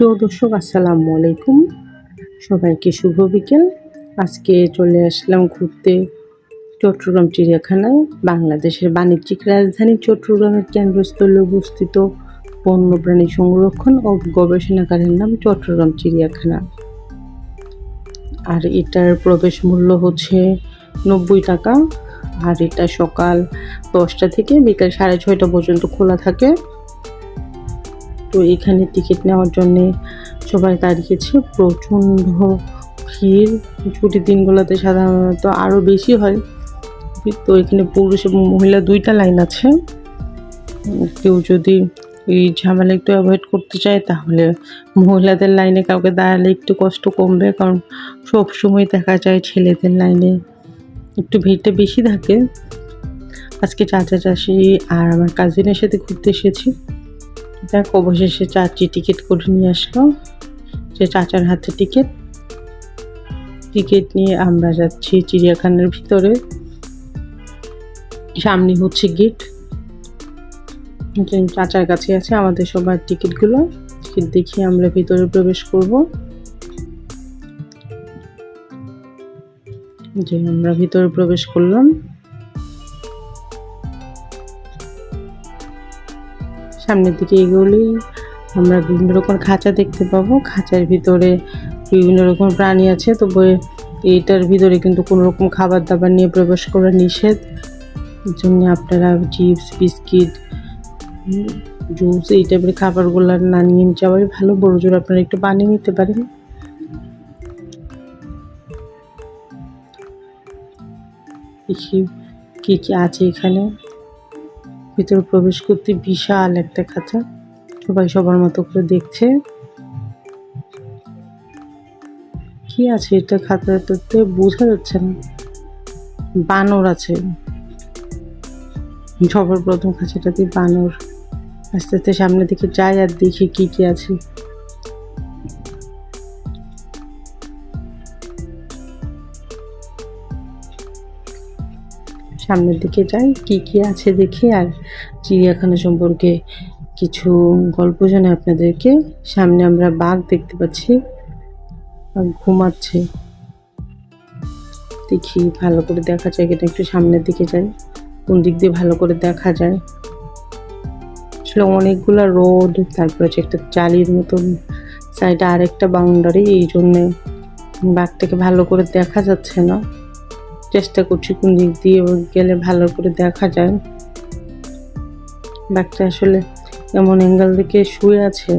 প্রিয় দর্শক, আসসালামু আলাইকুম। সবাইকে শুভ বিকেল। আজকে চলে আসলাম ঘুরতে চট্টগ্রাম চিড়িয়াখানায়, বাংলাদেশের বাণিজ্যিক রাজধানী চট্টগ্রামের কেন্দ্রস্থলে অবস্থিত বন্যপ্রাণী সংরক্ষণ ও গবেষণাগারের নাম চট্টগ্রাম চিড়িয়াখানা। আর এটার প্রবেশ মূল্য হচ্ছে নব্বই টাকা। আর এটা সকাল দশটা থেকে বিকাল সাড়ে ছয়টা পর্যন্ত খোলা থাকে। তো এখানে টিকিট নেওয়ার জন্যে সবাই দাঁড়িয়েছে। প্রচণ্ড ভিড়। ছুটির দিনগুলোতে সাধারণত আরও বেশি হয়। তো এখানে পুরুষ এবং মহিলা দুইটা লাইন আছে। কেউ যদি এই ঝামেলা একটু অ্যাভয়েড করতে চায়, তাহলে মহিলাদের লাইনে কাউকে দাঁড়ালে একটু কষ্ট কমবে। কারণ সব সময় দেখা যায় ছেলেদের লাইনে একটু ভিড়টা বেশি থাকে। আজকে চাচা চাষি আর আমার কাজিনের সাথে ঘুরতে এসেছি। দেখ, অবশেষে চাচি টিকিট করে নিয়ে আসলো। যে চাচার হাতে টিকিট। টিকিট নিয়ে আমরা যাচ্ছি চিড়িয়াখানার ভিতরে। সামনে হচ্ছে গেট। চাচার কাছে আছে আমাদের সবার টিকিটগুলো। টিকিট দেখিয়ে আমরা ভিতরে প্রবেশ করব। যে আমরা ভিতরে প্রবেশ করলাম। সামনের দিকে এগোলেই আমরা বিভিন্ন রকম খাঁচা দেখতে পাবো। খাঁচার ভিতরে বিভিন্ন রকম প্রাণী আছে তবে এইটার ভিতরে কিন্তু কোনো রকম খাবার দাবার নিয়ে প্রবেশ করা নিষেধ। এর জন্য আপনারা চিপস, বিস্কিট জুস এই টাইপের খাবারগুলো না নিয়ে যাওয়াই ভালো। বড় জোর আপনারা একটু বানিয়ে নিতে পারেন। দেখি কি কি আছে এখানে। ভিতরে প্রবেশ করতে বিশাল একটা খাঁচা। সবাই সবার মতো করে দেখছে। কি আছে এটা খাতাটাতে বোঝা যাচ্ছে না। বানর আছে। সবার প্রথম খাঁচাটাতে বানর। আস্তে আস্তে সামনের দিকে যায় আর দেখি কি কি আছে। সামনের দিকে যাই, কি কি আছে দেখি। আর চিড়িয়াখানা সম্পর্কে কিছু গল্প জানাই আপনাদেরকে। সামনে আমরা বাঘ দেখতে পাচ্ছি। ঘুমাচ্ছে। দেখি, ভালো করে দেখা যায় কিনা একটু সামনের দিকে যাই। কোন দিক দিয়ে ভালো করে দেখা যায়। আসলে অনেকগুলা রোড, তারপরে হচ্ছে একটা চালির মতন সাইডে আরেকটা বাউন্ডারি এই জন্যে বাঘটাকে ভালো করে দেখা যাচ্ছে না। চেষ্টা করছি কোন দিক দিয়ে গেলে ভালো করে দেখা যায়। বাঘটা আসলে এমন অ্যাঙ্গেল দিকে শুয়ে আছে।